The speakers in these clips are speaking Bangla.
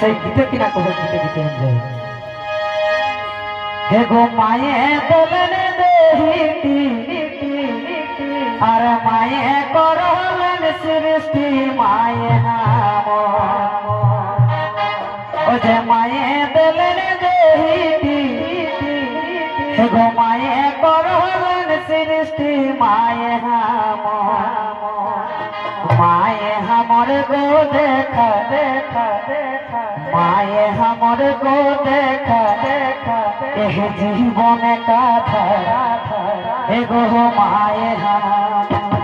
সেই গীতে কিনা গীতে গীতে এনজয় হে গো মায়ে বলেন আর মায়ে করলেন সৃষ্টি, মায়ে ও যে মায়ে দিলেন দেহিতি হে গো মায়ে করলেন সৃষ্টি, মায়ে হাম মায়ে हमर को देखा देखा देखा माए हमर को देखा देखा एह जीवन का धरा धरा एगो माए हमारा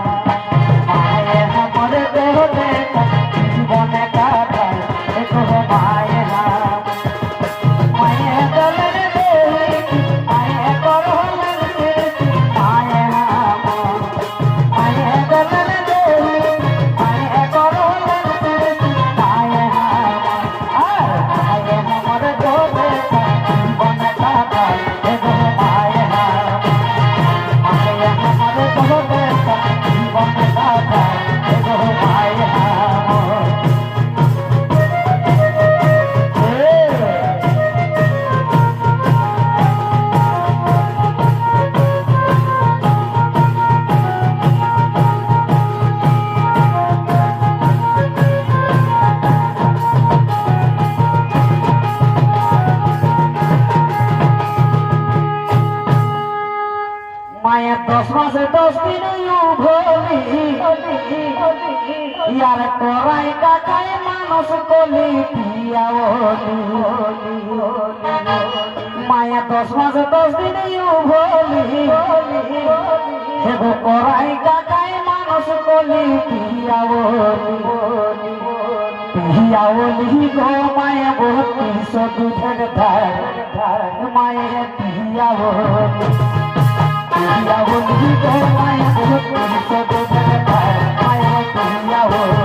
দশ মাসে দশ দিনে ভলি ইয়ার করাই কাকাই মানুষ কলি মায়ের দশ মাসে দশ দিনে ভলি হেগো করাই কাকাই মানুষ কলি, পিয়া পিয়া বলি গো মায়ে বহু দুধের ধার। মায়ে পিয়া বলি পিয়া বলি গো মায়ে বহু দুধের ধার মায়ে পিয়া বলি দশ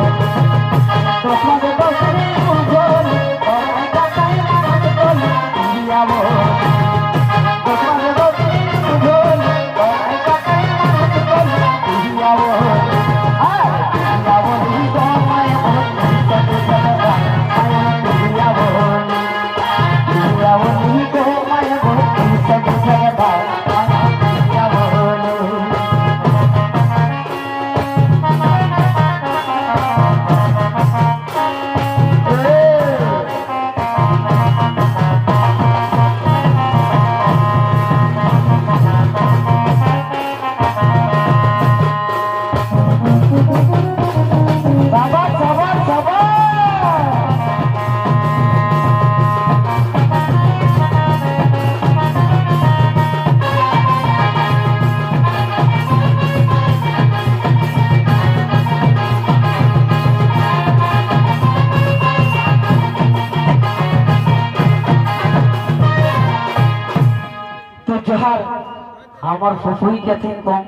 আমার ফুফুই গেছেন কম।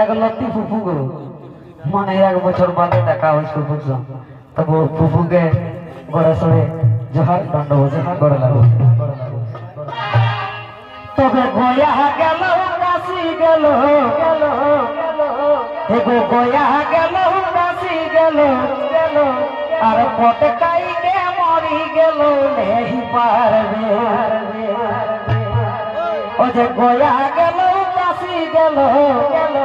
এক লতি ফুফু গো। মানে এক বছর বাদে দেখা হয়েছে সঙ্গে। তবু ফুফুকে গড়ে সরে জোহার দণ্ড জোহার, গড়ে লাগো তবে গয়া গেল কাশি গেল গেল গয়া গেল কাশি গেল গেল। আর পটকাই কে মরি গেল নেই পারবে। ও যে গয়া গেল গেল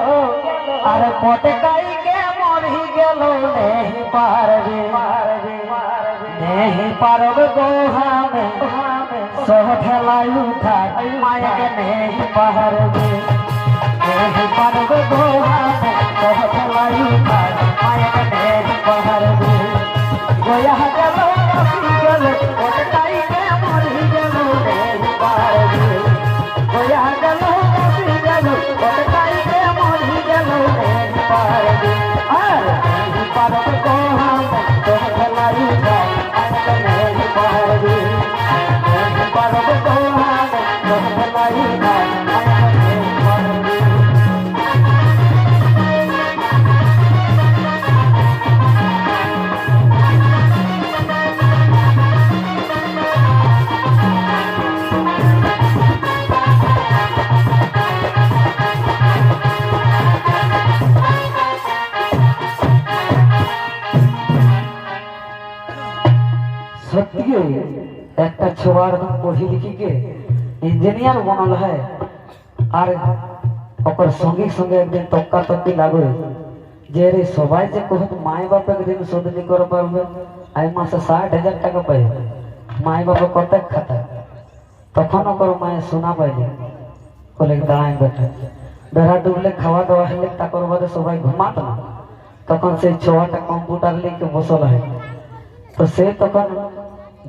আর পটকাই কে মরি গেল, নেহি পারবে নেহি পারবে গোহামে সহ ঠেলাই উঠা মায়া নেহি পারবে। নেহি পারবে গো সত্যি একটা ছোয়ার পড়ি লিখি কে ইঞ্জিনিয়ার बनल है আর ওকর সঙ্গে সঙ্গে একদিন তক্কা তক্কি লাগবে যে রে সবাই যে কহত মাই বাপ একদিন শোধ নি করে পারবে আই মাসে ষাট হাজার টাকা পাইবে মাই বাপ কত খাতা তখন ওকর মায়ে শোনা পাইলে বলে দাঁড়াই বেটা বেড়া ডুবলে খাওয়া দাওয়া হলে তাকর বাদে সবাই ঘুমাত না তখন সেই ছোয়াটা কম্পিউটার লিখে বসল হয় তো সে তখন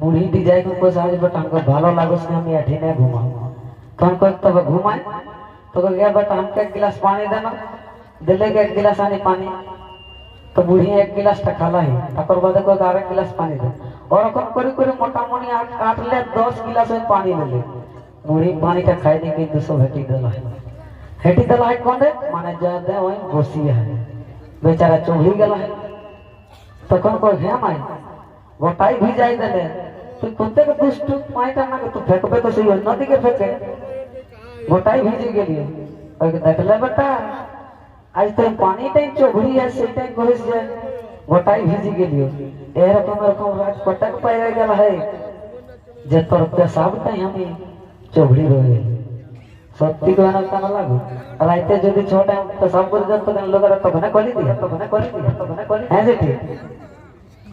বুড়ি ডিজাইন বসে আজ বেটা हमको ভালো লাগছ না আমি এঠি না ঘুমাও তখন কই তবে ঘুমাই तो कह गया बेटा हमको एक गिलास पानी देना दिले के एक गिलास आनी पानी तो बुढ़ी एक गिलास टा खाला ही तकर बाद को आर एक गिलास पानी दे और अपन करी करी मोटा मोटी आठ काट ले 10 गिलास में पानी ले ले बुढ़ी पानी का खाई नहीं कि दूसरो हेटी देला है हेटी देला है कौन दे माने जा दे वही बसिया है बेचारा चोली गेला है तखन को हे माई গোটাই ভিজাই দিলেন তুই প্রত্যেক দুষ্টু মাইটা না তো ফেকবে তো সেই অন্যদিকে ফেকে। গোটাই ভিজে গেলি। ওকে দেখলে বেটা, আজ তো পানিটাই চোখড়ি আর সেটাই করিস যে। গোটাই ভিজে গেলি। এরকম এরকম রাত কটাক পাইয়া গেল হে। যে তোর পেশাবটাই আমি চোখড়ি রয়ে। গেলি সত্যি কেন কেন লাগো? রাইতে যদি ছটা পেশাব করে যেত লোকেরা তখন করি দিয়ে তখন করি দিয়ে। তখন করি হ্যাঁ যে ঠিক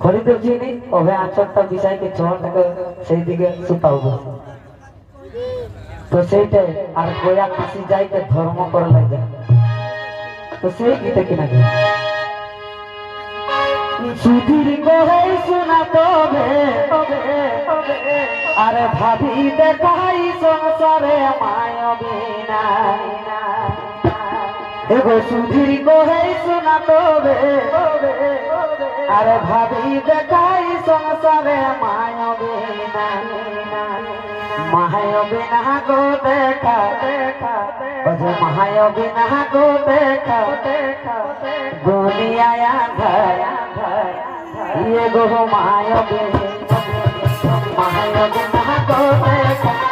খড়ি দেবছি নি ওভে আচরটা বিষয়কে ছোটটাকে সেই দিকে সুতাও বসে তো সেইটাই আর গোয়া কাশি যাইতে ধর্ম করে লাগে। তো সেই গীতে কিনা গে সুধীর কহে শোনা তবে আরে ভাবি দেখাই সংসারে মায় বিনা এগো সুধীর কহে শোনা তবে আরে ভাবি দেখাই সংসারে মায় বিনা মাহায় বিনা গো দেখা দেখা ওজে মাহায় বিনা গো দেখা দেখা দুনিয়ায় ঘর ইয়ে গো মাহায় বিনা মাহায় গো দেখা।